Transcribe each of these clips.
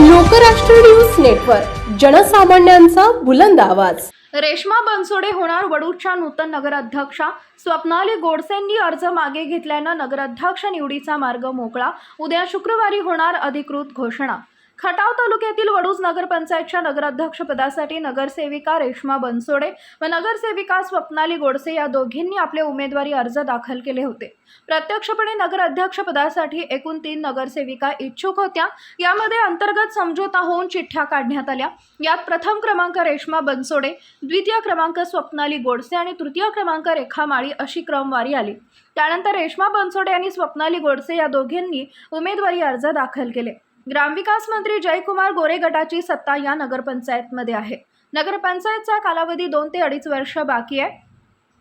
Lokrashtra news network जनसामान्यांचा बुलंद आवाज. रेश्मा बनसोडे होणार वडूच्या नूतन नगराध्यक्षा. स्वप्नाली गोडसेंनी अर्ज मागे घेतल्यानं नगराध्यक्ष निवडीचा मार्ग मोकळा. उद्या शुक्रवारी होणार अधिकृत घोषणा. खटाव तालुक्यातील वडूज नगरपंचायतच्या नगराध्यक्षपदासाठी नगरसेविका रेश्मा बनसोडे व नगरसेविका स्वप्नाली गोडसे या दोघींनी आपले उमेदवारी अर्ज दाखल केले होते. प्रत्यक्षपणे नगराध्यक्षपदासाठी एकूण तीन नगरसेविका इच्छुक होत्या. यामध्ये अंतर्गत समझोता होऊन चिठ्ठ्या काढण्यात आल्या. यात प्रथम क्रमांक रेश्मा बनसोडे द्वितीय क्रमांक स्वप्नाली गोडसे आणि तृतीय क्रमांक रेखा माळी अशी क्रमवारी आली. त्यानंतर रेश्मा बनसोडे आणि स्वप्नाली गोडसे या दोघींनी उमेदवारी अर्ज दाखल केले. ग्रामविकास मंत्री जयकुमार गोरे गटाची सत्ता या नगरपंचायतमध्ये आहे. नगरपंचायतचा कालावधी दोन ते अडीच वर्ष बाकी आहे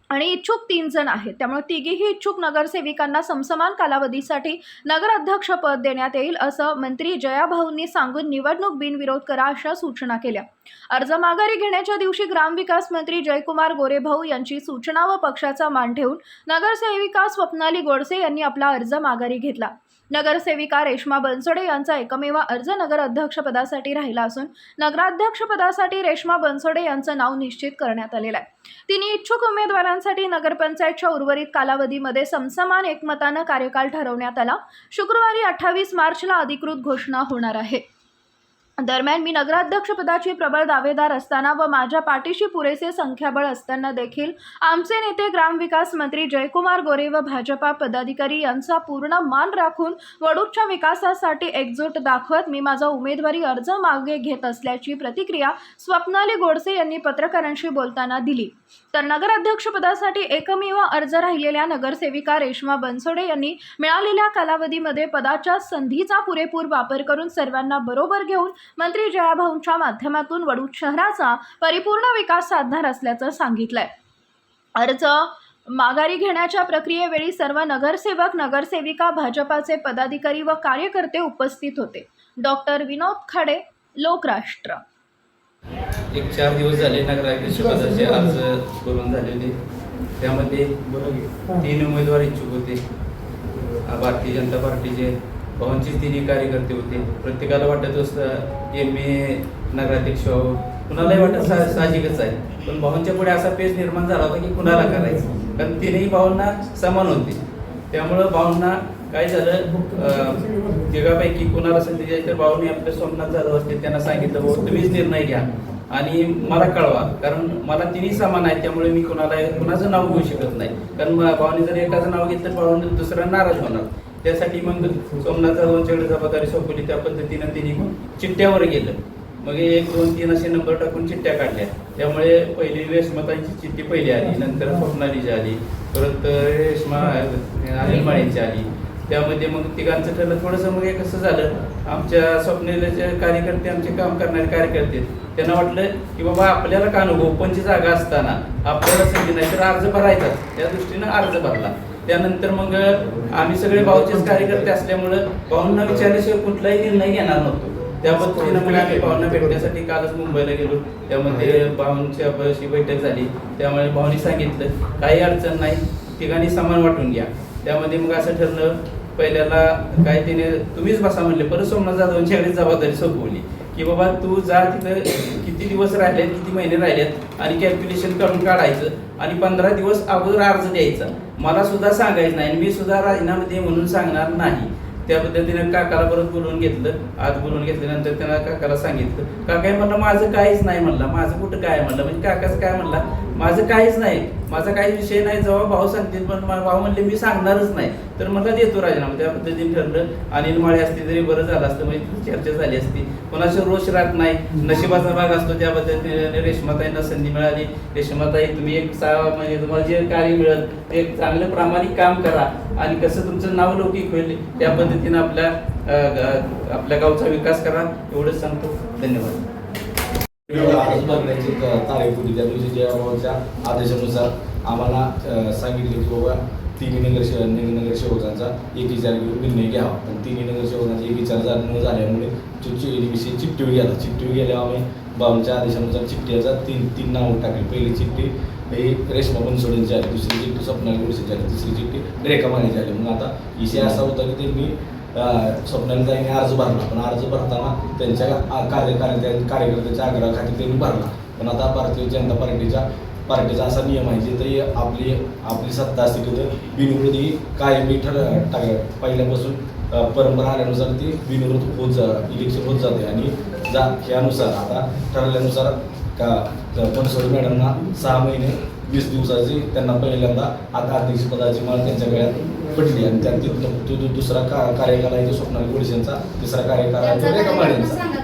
आणि इच्छुक तीन जण आहेत. त्यामुळे तिघीही इच्छुक नगरसेविकांना समसमान कालावधीसाठी नगराध्यक्षपद देण्यात येईल असं मंत्री जयाभाऊंनी सांगून निवडणूक बिनविरोध करा अशा सूचना केल्या. अर्ज माघारी घेण्याच्या दिवशी ग्रामविकास मंत्री जयकुमार गोरेभाऊ यांची सूचना व पक्षाचा मान ठेवून नगरसेविका स्वप्नाली गोडसे यांनी आपला अर्ज माघारी घेतला. नगरसेविका रेश्मा बनसोडे यांचा एकमेव अर्ज नगर अध्यक्षपदासाठी राहिला असून नगराध्यक्षपदासाठी रेश्मा बनसोडे यांचं नाव निश्चित करण्यात आलेलं आहे. तिन्ही इच्छुक उमेदवारांसाठी नगरपंचायतच्या उर्वरित कालावधीमध्ये समसमान एकमतानं कार्यकाल ठरवण्यात आला. शुक्रवारी अठ्ठावीस मार्चला अधिकृत घोषणा होणार आहे. दरम्यान मी नगराध्यक्षपदाची प्रबळ दावेदार असताना व माझ्या पाठीशी पुरेसे संख्याबळ असताना देखील आमचे नेते ग्रामविकास मंत्री जयकुमार गोरे व भाजपा पदाधिकारी यांचा पूर्ण मान राखून वडूच्या विकासासाठी एकजूट दाखवत मी माझा उमेदवारी अर्ज मागे घेत असल्याची प्रतिक्रिया स्वप्नाली गोडसे यांनी पत्रकारांशी बोलताना दिली. तर नगराध्यक्षपदासाठी एकमेव अर्ज राहिलेल्या नगरसेविका रेश्मा बनसोडे यांनी मिळालेल्या कालावधीमध्ये पदाच्या संधीचा पुरेपूर वापर करून सर्वांना बरोबर घेऊन मंत्री जयाभाऊंच्या माध्यमातून वडूद शहराचा परिपूर्ण विकास साधणार असल्याचं सांगितलंय. अर्ज माघारी घेण्याच्या प्रक्रियेवेळी सर्व नगरसेवक नगरसेविका भाजपाचे पदाधिकारी व कार्यकर्ते उपस्थित होते. डॉक्टर विनोद खडे लोकराष्ट्र. एक चार दिवस झाले नगराध्यक्ष पदाचे अर्ज करून झालेले. त्यामध्ये तीन उमेदवार इच्छुक होते. भारतीय जनता पार्टीचे भावांचे तिन्ही कार्यकर्ते होते. प्रत्येकाला वाटत असतं एम ए नगराध्यक्ष व्हावं कुणालाही वाटत सा साहजिकच आहे. पण भावांच्या पुढे असा पेज निर्माण झाला होता की कुणाला करायचं? कारण तिन्ही भावांना समान होते. त्यामुळं भावांना काय झालं जगापैकी तिघापैकी कुणाला संधी द्यायची तर भाऊनी आपल्या सोमनाथ जाधव असतील त्यांना सांगितलं भाऊ तुम्हीच निर्णय घ्या. आणि मला कळवा कारण मला तिन्ही समान आहेत त्यामुळे मी कुणाला कुणाचं नाव घेऊ शकत नाही. कारण भावाने जर एकाचं नाव घेतलं भावाने दुसरा नाराज होणार. त्यासाठी मग सोमनाथ जाधवांच्याकडे जबाबदारी सोपवली त्या पद्धतीनं तिने चिठ्ठ्यावर गेलं. मग एक दोन तीन असे नंबर टाकून चिठ्ठ्या काढल्या. त्यामुळे पहिली रेशमातांची चिठ्ठी पहिली आली नंतर स्वप्नालीची आली परत रेशमा अनिल माळींची आली. त्यामध्ये मग तिघांचं ठरलं. थोडंसं मग हे कसं झालं आमच्या स्वप्नेचे कार्यकर्ते आमचे काम करणारे कार्यकर्ते त्यांना वाटलं की बाबा आपल्याला का नको ओपनची जागा असताना आपल्याला संधी नाही तर अर्ज भरायचा. त्या दृष्टीनं अर्ज भरला. त्यानंतर मग आम्ही सगळे भाऊचेच कार्यकर्ते असल्यामुळं भाऊंना विचारल्याशिवाय कुठलाही निर्णय घेणार नव्हतो. त्या पद्धतीनं मग आम्ही भावना भेटण्यासाठी कालच मुंबईला गेलो. त्यामध्ये भाऊंच्या बैठक झाली. त्यामुळे भावांनी सांगितलं काही अडचण नाही ठिकाणी समान वाटून घ्या. त्यामध्ये मग असं ठरलं पहिल्याला काय तिने तुम्हीच बसा म्हणले. परत सोमनाथ जाधवांच्याकडे जबाबदारी सोपवली. की बाबा तू जा तिथं किती दिवस राहिलेत किती महिने राहिलेत आणि कॅल्क्युलेशन करून काढायचं आणि पंधरा दिवस अगोदर अर्ज द्यायचा. मला सुद्धा सांगायचं नाही आणि मी सुद्धा राजीनामा दे म्हणून सांगणार नाही. त्या पद्धतीने काकाला परत बोलवून घेतलं. आज बोलवून घेतल्यानंतर त्यांना काकाला सांगितलं काका म्हणलं माझं काहीच नाही म्हणला माझं कुठं काय म्हणलं? म्हणजे काकाचं काय म्हणला माझं काहीच नाही माझा काही विषय नाही जेव्हा भाऊ सांगतील पण भाऊ म्हणले मी सांगणारच नाही. तर मला देतो राजीनामा. त्या पद्धतीने ठरलं. अनिल माळे असते तरी बरं झालं असतं म्हणजे चर्चा झाली असती. कोणाशी रोष राहत नाही. नशिबाचा भाग असतो त्या पद्धतीने. रेशमाताईंना संधी मिळाली. रेशमाताई तुम्ही एक सहा म्हणजे तुम्हाला जे कार्य मिळेल ते एक चांगलं प्रामाणिक काम करा. आणि कसं तुमचं नाव लौकिक होईल त्या पद्धतीनं आपल्या आपल्या गावचा विकास करा. एवढंच सांगतो. धन्यवाद. तारीख होती. त्या दिवशी जयाबाबाच्या आदेशानुसार आम्हाला सांगितले की बाबा तिन्ही नगर नगरसेवकांचा एक विचार घेऊन निर्णय घ्यावा. पण तिन्ही नगरसेवकांचा एक विचार झा- न झाल्यामुळे विषयी चिठ्ठीवर गेला. चिठ्ठीवर गेल्यावर आम्ही बाबांच्या आदेशानुसार चिठ्ठ्याचा तीन तीन नावं टाकली. पहिली चिठ्ठी ही रेशमा बनसोडेंची आली दुसरी चिठ्ठी स्वप्नाली गोडसेची आली तिसरी चिठ्ठी रेखा मानेची आली. मग आता विषय असा होता की ते मी अं, स्वप्नालीताईंनी अर्ज भरला. पण अर्ज भरताना त्यांच्या आ- कार्यकर्त्या कार्यकर्त्याच्या आग्रहाखाली त्यांनी भरला. पण आता भारतीय जनता पार्टीच्या पार्टीचा असा नियम आहे जिथे आपली आपली सत्ता असते तिथं बिनविरोध ही कायमी ठर टाक- पहिल्यापासून परंपरा आल्यानुसार ती बिनविरोध होत जा इलेक्शन होत जाते. आणि जा ह्यानुसार आता ठरल्यानुसार का बनसोडे मॅडमना सहा महिने वीस दिवसाची त्यांना पहिल्यांदा आता अध्यक्षपदाची माळ त्यांच्या गळ्यात पडली आणि त्यात तिथनं तो जो दुसरा का कार्यकाल आहे तो स्वप्नाली गोडसेंचा तिसरा कार्यकाल आहे रेखा.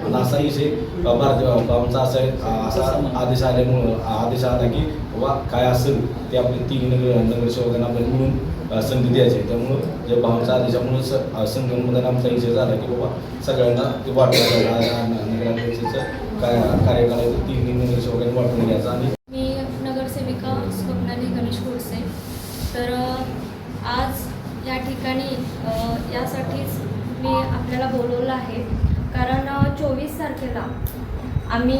आणि असा विषय भारतीय बाबांचा असा असा आदेश आल्यामुळं आदेश आला की बाबा काय असेल ते आपले तीन नगर नगरसेवकांना आपण मिळून अ, संधी द्यायची. त्यामुळं जे भावांच्या आदेशामुळं स संगममध्ये आमचा विषय झाला की बाबा सगळ्यांना ते वाटलं नगराध्यक्षाचं काय कार्यकाल आहे तीन तीन वगैरे वाटून घ्यायचा आणि मी नगरसेविका स्वप्नाली गणेश गोडसे. तर आज या ठिकाणी यासाठीच मी आपल्याला बोलवलं आहे. कारण चोवीस तारखेला आम्ही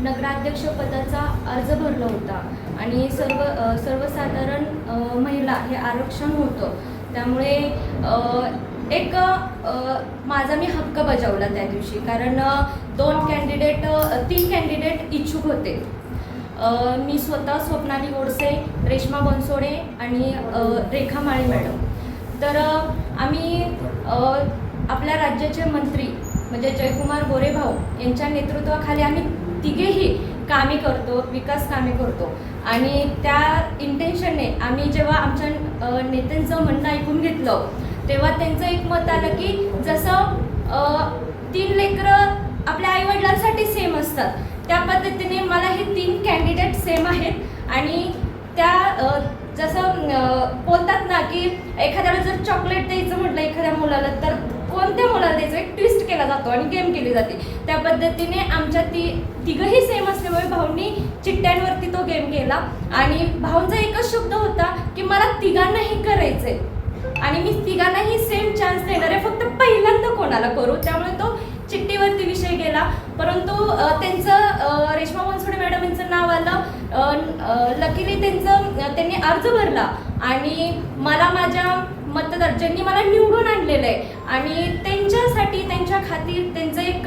नगराध्यक्षपदाचा अर्ज भरला होता आणि सर्व सर्वसाधारण महिला हे आरक्षण होतं. त्यामुळे एक माझा मी हक्क बजावला त्या दिवशी. कारण दोन कॅन्डिडेट तीन कॅन्डिडेट इच्छुक होते. मी स्वतः स्वप्नाली गोडसे रेश्मा बनसोडे आणि रेखा माळी मॅडम. तर आम्ही आपल्या राज्याचे मंत्री म्हणजे जयकुमार गोरेभाऊ यांच्या नेतृत्वाखाली आम्ही तिघेही कामे करतो विकास कामे करतो. आणि त्या इंटेन्शनने आम्ही जेव्हा आमच्या नेत्यांचं म्हणणं ऐकून घेतलं तेव्हा त्यांचं एक मत आलं की जसं तीन लेकरं आपल्या आईवडिलांसाठी सेम असतात. त्या पद्धतीने मला हे तीन कॅन्डिडेट सेम आहेत. आणि त्या जसं बोलतात ना की एखाद्याला जर चॉकलेट द्यायचं म्हटलं एखाद्या मुलाला तर कोणत्या मुलाला द्यायचं? एक ट्विस्ट केला जातो आणि गेम केली जाते. त्या पद्धतीने आमच्या ती तिघंही सेम असल्यामुळे भाऊंनी चिठ्ठ्यांवरती तो गेम केला. आणि भाऊंचा एकच शब्द होता की मला तिघांनाही करायचं आहे आणि मी तिघांनाही सेम चान्स देणार आहे. फक्त पहिल्यांदा कोणाला करू? त्यामुळे तो चिठ्ठीवरती विषय गेला. परंतु त्यांचं रेश्मा बनसोडे मॅडम यांचं नाव आलं. लकीली त्यांचं त्यांनी अर्ज भरला. आणि मला माझ्या मतदार ज्यांनी मला निवडून आणलेलं आहे. आणि त्यांच्यासाठी त्यांच्या खातीर त्यांचं एक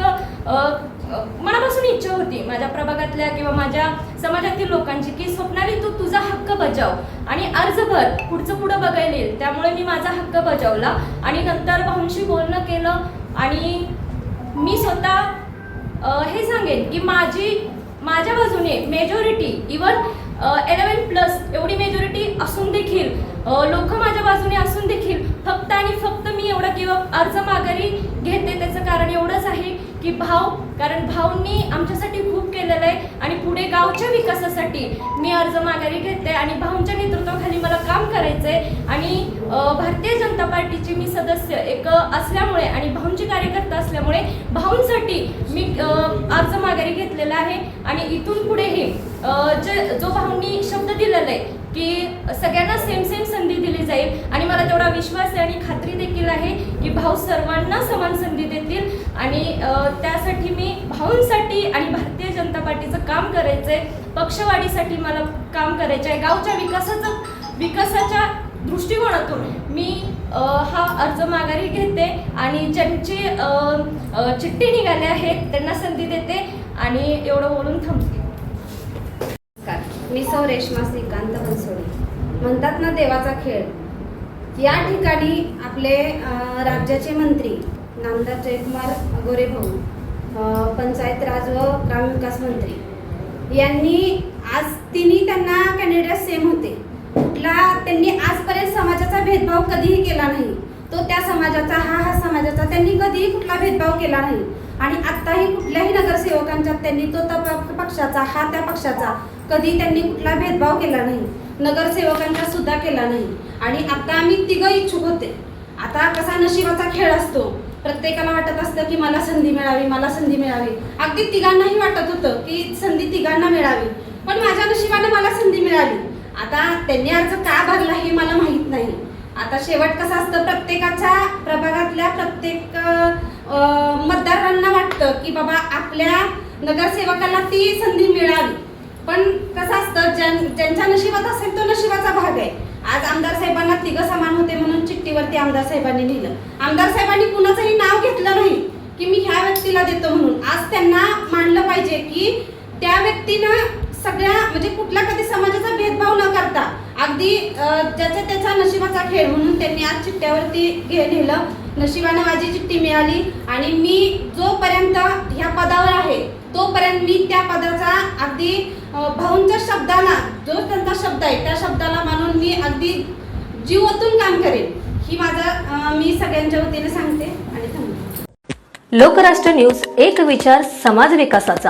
मनापासून इच्छा होती. माझ्या प्रभागातल्या किंवा माझ्या समाजातील लोकांची की स्वप्नाली तू तुझा हक्क बजाव आणि अर्ज भर. पुढचं पुढं बघायला येईल. त्यामुळे मी माझा हक्क बजावला. आणि नंतर भाऊंशी बोलणं केलं. आणि मी स्वतः हे सांगेन की माझी माझ्या बाजूने मेजॉरिटी इवन एलेवन प्लस एवढी मेजॉरिटी असून देखील लोक माझ्या बाजूने असून देखील फक्त आणि फक्त मी एवढा किंवा अर्ज माघारी घेते. त्याचं कारण एवढंच आहे की भाव कारण भाऊंनी आमच्यासाठी खूप केलेलं आहे आणि पुढे गावच्या विकासासाठी मी अर्ज माघारी घेते आणि भाऊंच्या नेतृत्वाखाली मला काम करायचं आहे आणि भारतीय पार्टीची मी सदस्य एक असल्यामुळे आणि भाऊंची कार्यकर्ता असल्यामुळे भाऊंसाठी मी अर्ज माघारी घेतलेला आहे. आणि इथून पुढेही जे जो भाऊंनी शब्द दिलेला आहे की सगळ्यांना सेम सेम संधी दिली जाईल. आणि मला तेवढा विश्वास आहे आणि खात्री देखील आहे की भाऊ सर्वांना समान संधी देतील. आणि त्यासाठी मी भाऊंसाठी आणि भारतीय जनता पार्टीचं काम करायचं आहे पक्षवाढीसाठी मला काम करायचं आहे गावच्या विकासाचं विकासाच्या दृष्टिकोनातून मी हा अर्ज माघारी घेते आणि ज्यांची चिठ्ठी निघाले आहेत त्यांना संधी देते आणि एवढं बोलून थांबते. नमस्कार. मी सौ रेश्मा श्रीकांत बनसोडे. म्हणतात ना देवाचा खेळ. या ठिकाणी आपले राज्याचे मंत्री नामदार जयकुमार गोरेभाऊ पंचायत राज व ग्रामविकास मंत्री यांनी आज तिन्ही त्यांना कॅन्डिडेट सेम होते. कुठला त्यांनी आजपर्यंत समाजाचा भेदभाव कधीही केला नाही. तो त्या समाजाचा हा हा समाजाचा त्यांनी कधीही कुठला भेदभाव केला नाही. आणि आत्ताही कुठल्याही नगरसेवकांच्या त्यांनी तो त्या पक्षाचा हा त्या पक्षाचा कधी त्यांनी कुठला भेदभाव केला नाही. नगरसेवकांचा सुद्धा केला नाही. आणि आता आम्ही तिघं इच्छुक होते. आता कसा नशिबाचा खेळ असतो. प्रत्येकाला वाटत असतं की मला संधी मिळावी मला संधी मिळावी. अगदी तिघांनाही वाटत होतं की संधी तिघांना मिळावी. पण माझ्या नशिबानं मला संधी मिळाली. आता त्यांनी अर्ज का भरला हे मला माहीत नाही. आता शेवट कसं असतं प्रत्येकाच्या प्रभागातल्या प्रत्येक मतदारांना वाटतं की बाबा आपल्या नगरसेवकाला ती संधी मिळावी. पण कसं असतं ज्यां ज्यांच्या नशिबात असेल तो नशिबाचा भाग आहे. आज आमदार साहेबांना तिघं समान होते म्हणून चिठ्ठीवरती आमदार साहेबांनी लिहिलं. आमदार साहेबांनी कुणाचंही नाव घेतलं नाही की मी ह्या व्यक्तीला देतो म्हणून. आज त्यांना मानलं पाहिजे की त्या व्यक्तीनं सगळ्या म्हणजे कुठला कधी समाजाचा भेदभाव न करता अगदी ज्याचा त्याचा नशिबाचा खेळ म्हणून त्यांनी आज चिठ्ठ्यावरती घे नेलं नशिबानं माझी चिठ्ठी मिळाली आणि मी जोपर्यंत ह्या पदावर आहे तोपर्यंत मी त्या पदाचा अगदी भाऊंच्या शब्दाला जो त्यांचा शब्द आहे त्या शब्दाला मानून मी अगदी जीव ओतून काम करेन. ही माझा मी सगळ्यांच्या वतीने सांगते आणि थांबते. लोकराष्ट्र न्यूज एक विचार समाज विकासाचा.